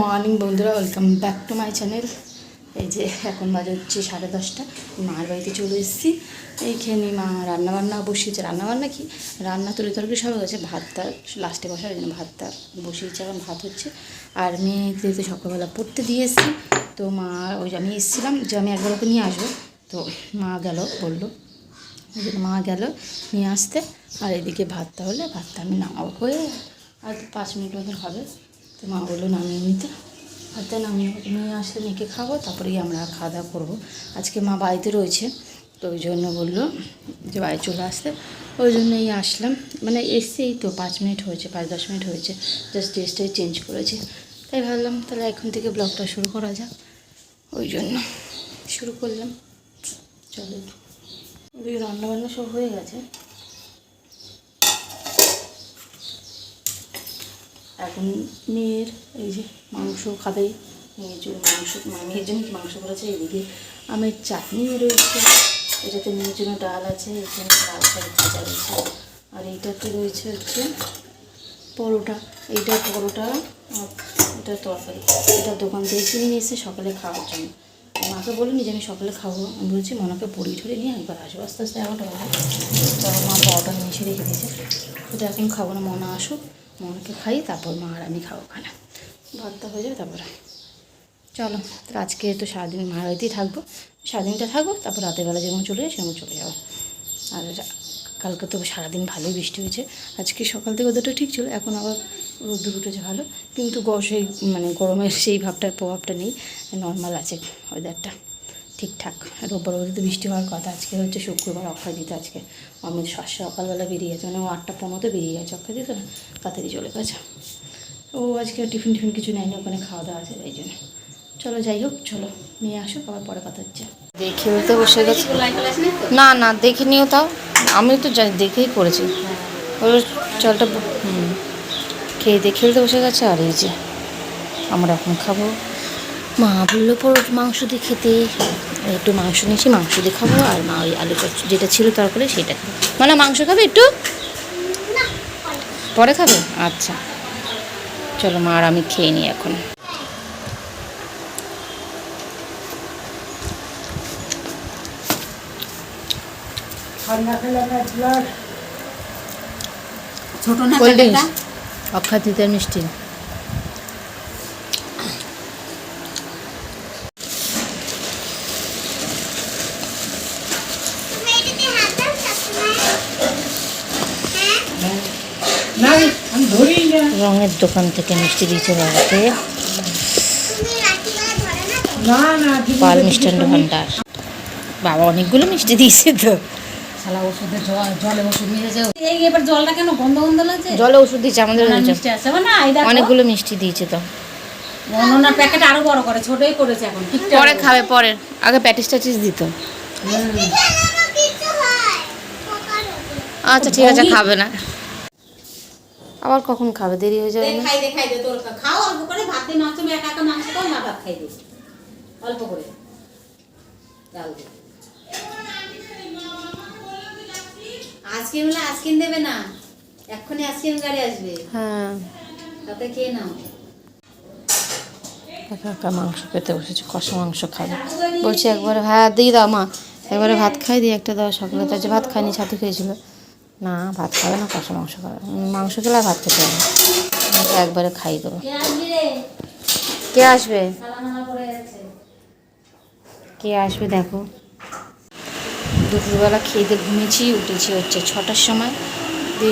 Morning বন্ধুরা welcome back to my channel এই যে এখন বাজে হচ্ছে সাড়ে দশটা, মার বাড়িতে চলে এসেছি। এইখানে মা রান্নাবান্না বসিয়েছে। রান্নাবান্না কি? রান্না, তরি তরকারি সব হয়েছে ভাতটা লাস্টে বসার জন্য ভাতটা বসিয়েছে, এখন ভাত হচ্ছে। আর মেয়েকে তো সকালবেলা পড়তে দিয়ে এসেছি। তো মা, ওই আমি এসেছিলাম যে আমি একবার ওকে নিয়ে আসব। তো মা গেল, বলল মা গেল নিয়ে আসতে। আর এদিকে ভাতটা হলে ভাতটা আমি নামাবো। হয়ে আর পাঁচ মিনিট মতন হবে। তো মা বলল, নামিয়ে নিতে ভাতটা নামিয়ে নিয়ে আসলে, মেয়েকে খাব, তারপরেই আমরা খাওয়া দাওয়া করব। আজকে মা বাড়িতে রয়েছে, তো ওই জন্য বলল যে বাড়ি চলে আসতে। ওই জন্যই আসলাম। মানে এসেই তো পাঁচ মিনিট হয়েছে, পাঁচ দশ মিনিট হয়েছে জাস্ট ড্রেসটাই চেঞ্জ করেছি। তাই ভাবলাম, তাহলে এখন থেকে ব্লগটা শুরু করা যাক। ওই জন্য শুরু করলাম। চলো রান্নাবান্না সব হয়ে গেছে। এখন মেয়ের এই যে মাংস খাবে মেয়ের জন্য মাংস মেয়ের জন্য কি মাংস করেছে, এদিকে আমের চাটনি রয়েছে, এটাতে মেয়ের জন্য ডাল আছে এখানে লাল শাক ভাজা রয়েছে। আর এইটাতে রয়েছে হচ্ছে পরোটা, এইটা পরোটা এটা তরকারি। এটা দোকান থেকে কিনে নিয়ে সকালে খাওয়ার জন্য। মাকে বলিনি যে আমি সকালে খাব, আমি বলছি, মনাকে পড়ি ঠরে নিয়ে একবার আসব আস্তে আস্তে এগারোটা বাজে তো মা নিয়ে এসে রেখে দিয়েছে। তো এখন খাব না, মনা আসুক। মনকে খাই, তারপর মা আর আমি খাব খানা। ভাতটা হয়ে যাবে, তারপরে চলো তো আজকে তো সারাদিন মার বাড়িতেই থাকব। সারাদিনটা থাকব, তারপর রাতের বেলা যেমন চলে যায় সেমন চলে যাব। আর কালকে তো সারাদিন ভালোই বৃষ্টি হয়েছে। আজকে সকাল থেকে ওদেরটা ঠিক ছিল, এখন আবার রোদ্দুর উঠেছে ভালো। কিন্তু সেই মানে গরমের সেই ভাবটার প্রভাবটা নেই নর্মাল আছে ওয়েদারটা ঠিকঠাক। রোববার রোদে তো বৃষ্টি হওয়ার কথা। আজকে হচ্ছে শুক্রবার অক্ষয় দিতে আজকে। আমি স- সকালবেলা বেরিয়ে গেছে। মানে ও আটটা পনেরোতে বেরিয়ে গেছে অক্ষয় দিতে না? তাড়াতাড়ি চলে গেছে। ও আজকে টিফিন টিফিন কিছু নেয়নি ওখানে খাওয়া দাওয়া আছে এই জন্য। চলো যাই হোক চলো নিয়ে আসুক আবার পরে কথা হচ্ছে। দেখে তো বসে গেছে। না? না দেখে নিও তাও। আমি তো জানি দেখেই করেছি। ওর চলটা হুম। খেয়ে দিয়ে খেলতে বসে গেছে আর এই যে আমরা এখন খাব। মা বলল পরোট মাংস দিয়ে খেতে। একটু মাংস নিয়েছি মাংস দিয়ে খাব আর মা ওই আলু যেটা ছিল তরকারি সেটা খাব। মানে মাংস খাবে একটু? পরে খাবে? আচ্ছা। চলো মা আর আমি খেয়ে নিই এখন। ছোট না অক্ষাতিতের মিষ্টি না আমি ধরি না রঙের দোকান থেকে মিষ্টি দিয়েছে বাবাকে। না না পাল মিষ্টান্ন ভান্ডার। বাবা অনেকগুলো মিষ্টি দিয়েছে তো। শালা জলে ওষুধ মিশে এই এবার জলটা কেন গন্ধ গন্ধ লাগছে? জলে ওষুধ দিয়েছে আমাদের অনেকগুলো মিষ্টি দিয়েছে তো। প্যাকেট আরও বড় করে ছোটই করেছে এখন পরে খাবে পরে। আগে প্যাটিস ট্যাটিস দিত। আচ্ছা ঠিক আছে খাবে না। আবার কখন খাবে? দেরি হয়ে যাবে না। খাই দে খাই দে তোর খাও অল্প করে ভাত দিয়ে মাংস একা একা মাংস খাও না ভাত খাই দে। অল্প করে। ডাল দে। আইসক্রিম হলে আইসক্রিম দেবে না। এক্ষুনি গাড়ি আসবে। হ্যাঁ। তাতে নাও। একা একা মাংস খেতে বসেছে কষা মাংস খাবে। বলছি একবারে হ্যাঁ দিয়ে দাও মা। একবারে ভাত খাই দিয়ে একটা দাও সকালে তো আজ ভাত খাইনি ছাতু খেয়েছিল। না ভাত খাবে না কষা মাংস খাবে। মাংস খেলে আর ভাত খেতে হবে আমাকে একবারে খাই দেবো। কে আসবি কে আসবে? দেখো। দুপুরবেলা খেয়ে ঘুমিয়েছি উঠেছি হচ্ছে ছটার সময়।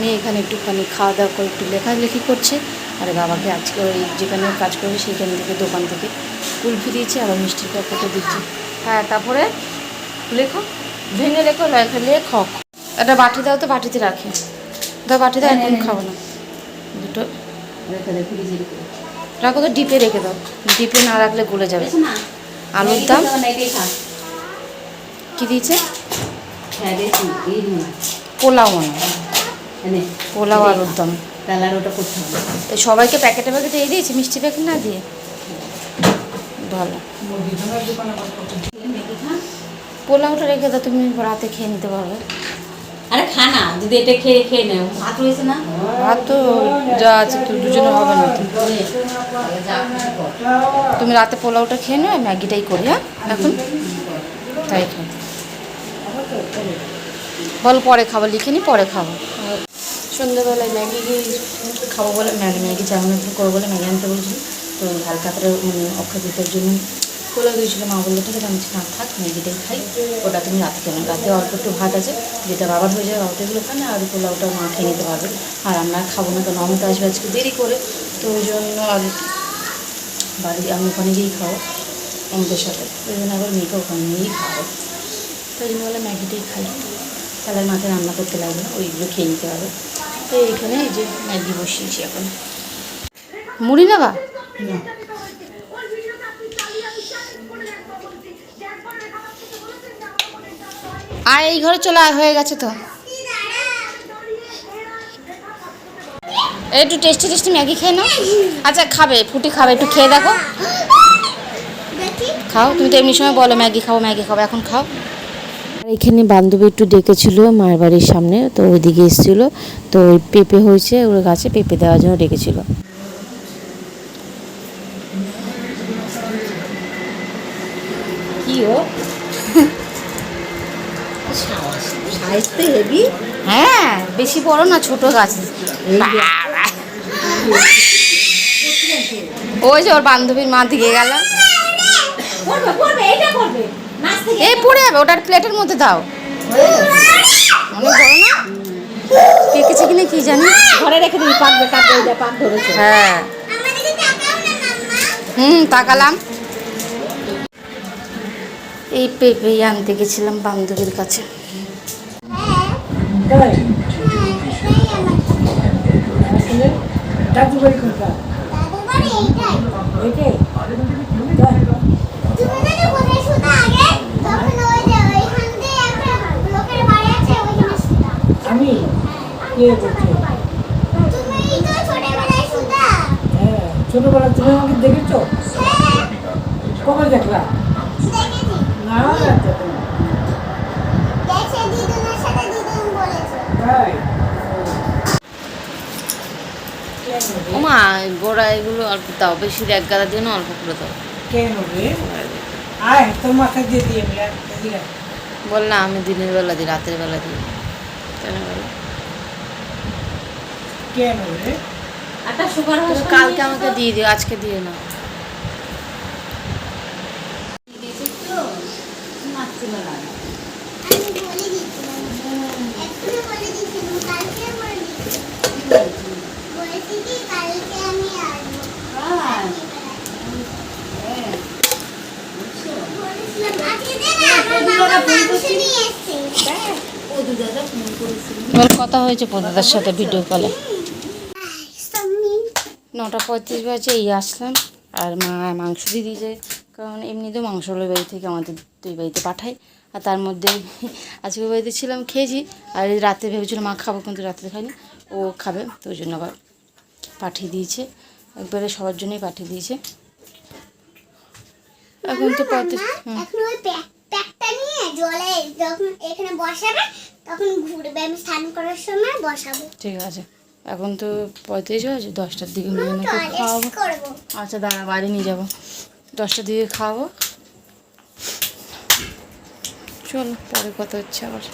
মেয়ে এখানে একটুখানি খাওয়া দাওয়া করে একটু লেখালেখি করছে। আর বাবাকে আজকে ওই যেখানে কাজ করবে সেইখান থেকে দোকান থেকে কুলফি দিয়েছে আবার মিষ্টির প্যাকেটও দিচ্ছি হ্যাঁ তারপরে লেখো ভেঙে লেখো লেখো লেখ। একটা বাটি দাও তো বাটিতে রাখি। দাও বাটি দাও এখন খাব না। দুটো। রেখে তো ডিপে রেখে দাও। ডিপে না রাখলে গলে যাবে। না। আলুর দাম। কি দিয়েছে? হ্যাঁ পোলাও মনে এনে। পোলাও আলুর দম। তাহলে ওটা করতে হবে। তো সবাইকে প্যাকেটে প্যাকেটে এই দিয়েছি মিষ্টি প্যাকেট না দিয়ে? ভালো। পোলাওটা রেখে দাও তুমি রাতে খেয়ে নিতে পারবে। আরে খা না যদি এটা খেয়ে খেয়ে নে ভাত রয়েছে না? ভাত তো যা আছে তো দুজনে হবে না তো। তুমি রাতে পোলাওটা খেয়ে নিও ম্যাগিটাই করি হ্যাঁ? এখন? তাই খাই বল পরে খাব লিখে নি পরে খাব। সন্ধ্যেবেলায় ম্যাগি খাব বলে ম্যাগি ম্যাগি চাউমিন করব বলে ম্যাগি আনতে বলছি। তো হালকা করে মানে অক্ষয় জন্য খোলা দিয়েছিল মা বলল ঠিক আছে আমি না থাক ম্যাগিটাই খাই ওটা তুমি রাতে কেন রাতে অল্প একটু ভাত আছে যেটা বাবার হয়ে যায় বাবাটা এগুলো খায় না আর পোলাওটা মা খেয়ে নিতে পারবে। আর আমরা খাব না কারণ অমিত আসবে আজকে দেরি করে তো ওই জন্য আর বাড়ি আমি ওখানে গিয়েই খাব আমাদের সাথে। ওই জন্য আবার মেয়েকে ওখানে নিয়েই খাব। তো ওই জন্য বলে ম্যাগিটাই খাই। তাহলে মাকে রান্না করতে লাগবে না ওইগুলো খেয়ে নিতে হবে। তো এইখানে এই যে ম্যাগি বসিয়েছি এখন। মুড়ি নেবা? আর এই ঘরে চলে হয়ে গেছে তো। একটু টেস্টি টেস্টি ম্যাগি খেয়ে নাও। আচ্ছা খাবে ফুটি খাবে একটু খেয়ে দেখো। খাও তুমি তো এমনি সময় বলো ম্যাগি খাও ম্যাগি খাও এখন খাও। এখানে বান্ধবী একটু ডেকেছিল মায়ের বাড়ির সামনে তো ওইদিকে এসেছিল। তো ওই পেঁপে হয়েছে ওর গাছে পেঁপে দেওয়ার জন্য ডেকেছিল। কি ও? সাইজ তো হেভি হ্যাঁ বেশি বড় না ছোট গাছ। ওই যে ওর বান্ধবীর মা দিকে গেল। এই পড়ে যাবে ওটার প্লেটের মধ্যে দাও। অনেক বড় না? পেকেছে কিনা কি জানি? ঘরে রেখে দিবি পাক ধরেছে। হ্যাঁ। হুম তাকালাম। এই পেঁপে আনতে গেছিলাম বান্ধবীর কাছে। আমি ছোটবেলা তুমি আমাকে দেখেছ কবে দেখলা ওমা গোড়া এগুলো অল্প দাও বেশি এক গাদা দিয়ে না অল্প করে দাও। কেন রে? আয় তোর মাথায় দিয়ে দিয়ে আমি দিনের বেলা দিই রাতের বেলা দিই। কেন বলো? রে? কালকে আমাকে দিয়ে দিও আজকে দিয়ে না কথা হয়েছে পদাদার সাথে ভিডিও কলে নটা পঁয়ত্রিশ বাজে, এই আসলাম। আর মা মাংস দিয়ে দিয়েছে, কারণ এমনিতেও মাংস ওই বাড়ি থেকে আমাদের দুই বাড়িতে পাঠায়। আর তার মধ্যে আজকে বাড়িতে ছিলাম, খেয়েছি। আর রাতে ভেবেছিলাম মা খাব, কিন্তু রাতে খাইনি ও খাবে, তো ওই জন্য আবার পাঠিয়ে দিয়েছে। একবারে সবার জন্যই পাঠিয়ে দিয়েছে। এখন তো পঁয়ত্রিশ প্যাকটা নিয়ে জলে যখন এখানে বসাবে তখন ঘুরবে। আমি স্নান করার সময় বসাবো। ঠিক আছে। এখন তো পঁয়ত্রিশ হয়েছে দশটার দিকে মেয়েকে খাওয়াবো। আচ্ছা দাঁড়া বাড়ি নিয়ে যাব। দশটার দিকে খাওয়াবো। চলো পরে কথা হচ্ছে আবার।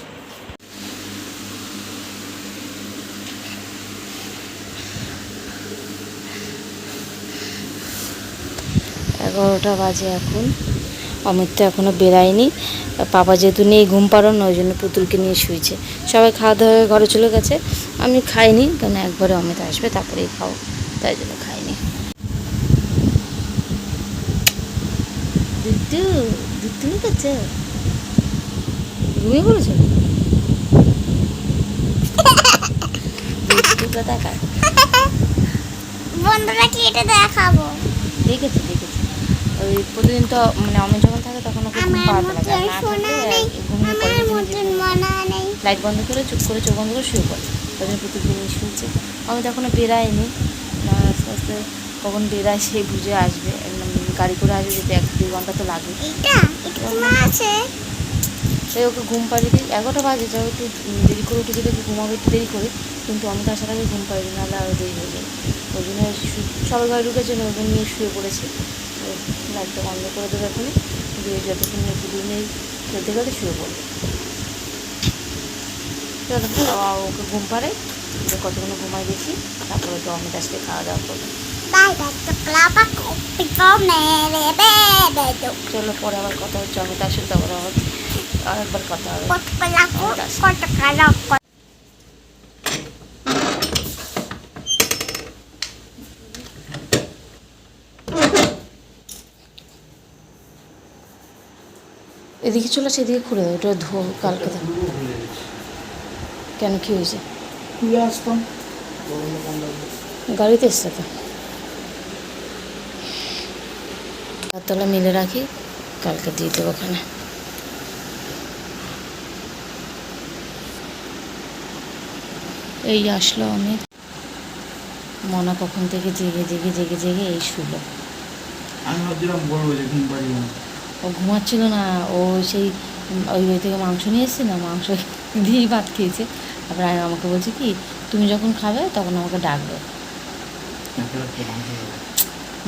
এগারোটা বাজে এখন। অমিত তো এখনও বেরায়নি। পাপা যেহেতু নেই ঘুম পাড়ানো ওই জন্য পুতুলকে নিয়ে শুয়েছে। সবাই খাওয়া দাওয়া হয়ে ঘরে চলে গেছে। আমি খাইনি কারণ একবারে অমিত আসবে তারপরেই খাও তাই জন্য খাইনি। দুধু দুধু ঘুমিয়ে পড়েছে বন্ধুরা কি এটা দেখাবো? দেখেছি দেখেছি। ওই প্রতিদিন তো মানে অমিত যখন থাকে তখন ওকে ঘুম পাড়াতে লাগে না থাকলে ঘুমিয়ে পড়ে লাইট বন্ধ করে চুপ করে চোখ বন্ধ করে শুয়ে পড়ে। ওই জন্য পুতুলকে নিয়ে শুয়েছে আমি তো এখনও বেরাইনি না আস্তে আস্তে কখন বেরায় সেই বুঝে আসবে। একদম গাড়ি করে আসবে যেতে এক দুই ঘণ্টা তো আছে। এই ওকে ঘুম পাড়িয়ে দিই। এগারোটা বাজে যাও একটু দেরি করে উঠে যদি ঘুমাবে একটু দেরি করে। কিন্তু আমি তো আসার আগে ঘুম পাড়িয়ে দিই নাহলে আরও দেরি হয়ে যায়। ওই জন্য সবাই ঘরে ঢুকেছে ওকে নিয়ে শুয়ে পড়েছে। লাইটটা বন্ধ করে দেবে এখনই। দিয়ে যতক্ষণ একটু দিনে খেলতে খেলতে শুয়ে পড়বে। চলো বাবা ওকে ঘুম পাড়ে দিয়ে কতক্ষণ ঘুমাই দেখি। তারপরে তো আমি আসলে খাওয়া দাওয়া করব. চলো পরে আবার কথা হচ্ছে আমি তার সাথে আবার আবার কথা হবে। এদিকে চলে আসে এদিকে খুলে দেয় ওটা ধো কালকে দেয় কেন কি হয়েছে? গাড়িতে এসছে তো। তলা মিলে রাখি কালকে দিয়ে দেবো ওখানে। এই আসলো আমি। মনা কখন থেকে জেগে জেগে জেগে জেগে এই শুলো। আমি ভাবছিলাম বলব যে ঘুম পাড়ি না। ও ঘুমাচ্ছিল না, ও সেই, ওই বাড়ি থেকে মাংস নিয়ে এসেছে না, মাংস দিয়েই ভাত খেয়েছে। তারপরে আমি আমাকে বলছে কি, তুমি যখন খাবে তখন আমাকে ডাকবে।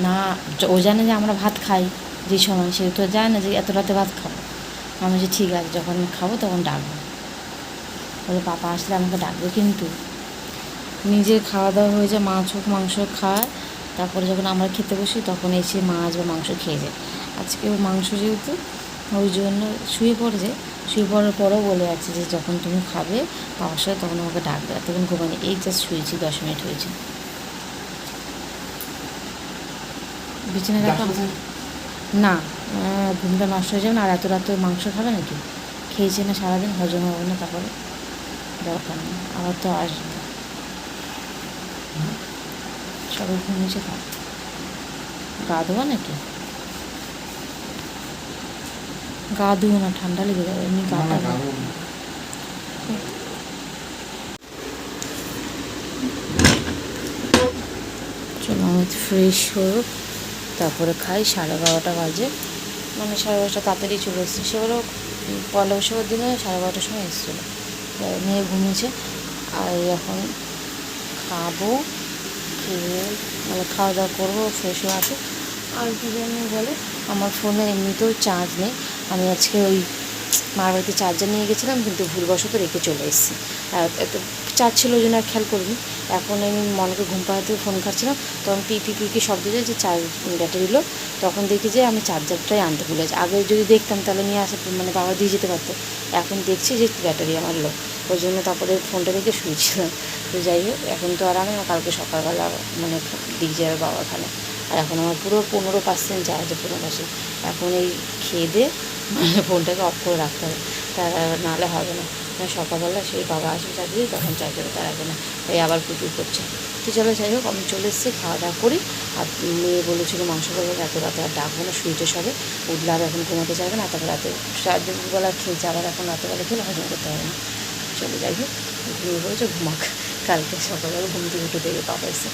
না, ও জানে যে আমরা ভাত খাই যে সময়, সে তো জানে না যে এত রাতে ভাত খাব। আমি যে ঠিক আছে, যখন খাব তখন ডাকবো। বলে, পাপা আসলে আমাকে ডাকবে কিন্তু। নিজে খাওয়া দাওয়া হয়ে যায় মাছ হোক মাংস খায়। তারপরে যখন আমরা খেতে বসি, তখন এসে মাছ বা মাংস খেয়ে যায়। আজকে ও মাংস যেহেতু ওই জন্য শুয়ে পড়েছে। শুয়ে পড়ার পরেও বলে আছে যে যখন তুমি খাবে বাবার সাথে তখন আমাকে ডাকবে। তখন ঘুমানি এই জাস্ট শুয়েছি দশ মিনিট হয়েছে। বিছানায় রাখা না ঘুমটা নষ্ট হয়ে যাবে না। আর এত রাতে মাংস খাবে নাকি? খেয়েছে না সারাদিন হজম হবে না তারপরে। দরকার নেই। আবার তো আসবে। সবাই ঘুমিয়েছে থাক গা ধোয়া নাকি? গা ধুও না ঠান্ডা লেগে যাবে এমনি গাটা চলো আমি ফ্রেশ হয়ে তারপরে খাই সাড়ে বারোটা বাজে। মানে সাড়ে বারোটা তাড়াতাড়ি চলে এসেছি। সেবারও পয়লা বৈশাখের দিনে সাড়ে বারোটার সময় এসেছিল। মেয়ে ঘুমিয়েছে। আর এখন খাব খেয়ে মানে খাওয়া দাওয়া করব ফ্রেশ হয়ে আসুক আর কী জানি বলে আমার ফোনে এমনিতেও চার্জ নেই। আমি আজকে ওই মার বাড়িতে চার্জার নিয়ে গেছিলাম, কিন্তু ভুলবশত রেখে চলে এসেছি। এত চার্জ ছিল ওই জন্য আর খেয়াল করিনি। এখন আমি মনকে ঘুম পাড়াতে ফোন খাচ্ছিলাম তখন পি পি পি কি শব্দ যায় যে চার্জ ব্যাটারি লো তখন দেখি যে আমি চার্জারটাই আনতে ভুলে যাই। আগে যদি দেখতাম তাহলে নিয়ে আসা মানে বাবা দিয়ে যেতে পারতো। এখন দেখছি যে ব্যাটারি আমার লো ওই জন্য তারপরে ফোনটা রেখে শুয়েছিলাম। তো যাই হোক, এখন তো আর আমি কালকে সকালবেলা মানে দিয়ে যাবে বাবা ওখানে। আর এখন আমার পুরো পনেরো পার্সেন্ট চার্জ পনেরো পার্সেন্ট এখন এই খেয়ে দিয়ে মানে ফোনটাকে অফ করে রাখতে হবে। তার নাহলে হবে না। মানে সকালবেলা সেই বাবা আসবে চাকরি তখন চাই করে তার আগে না। এই আবার প্রচুর করছে। তো চলো যাই হোক, আমি চলে এসেছি, খাওয়া দাওয়া করি। আর মেয়ে বলেছিল মাংস করব এত রাতে আর ডাকবো না শুইটে সবে। উঠলে আর এখন ঘুমাতে চাইবে না, তারপর রাতে সারা দিনবেলা খেয়েছে, আবার এখন রাতেবেলা খেলে হজম করতে হবে না। চলে যাই হোক ঘুমিয়ে পড়েছে ঘুমাক। কালকে সকালবেলা ঘুম থেকে উঠে দেখে বাবা এসে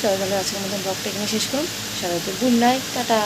চলো তাহলে আজকের মতন ব্লগটা এখানে শেষ করুন সবাইকে গুড নাইট টাটা।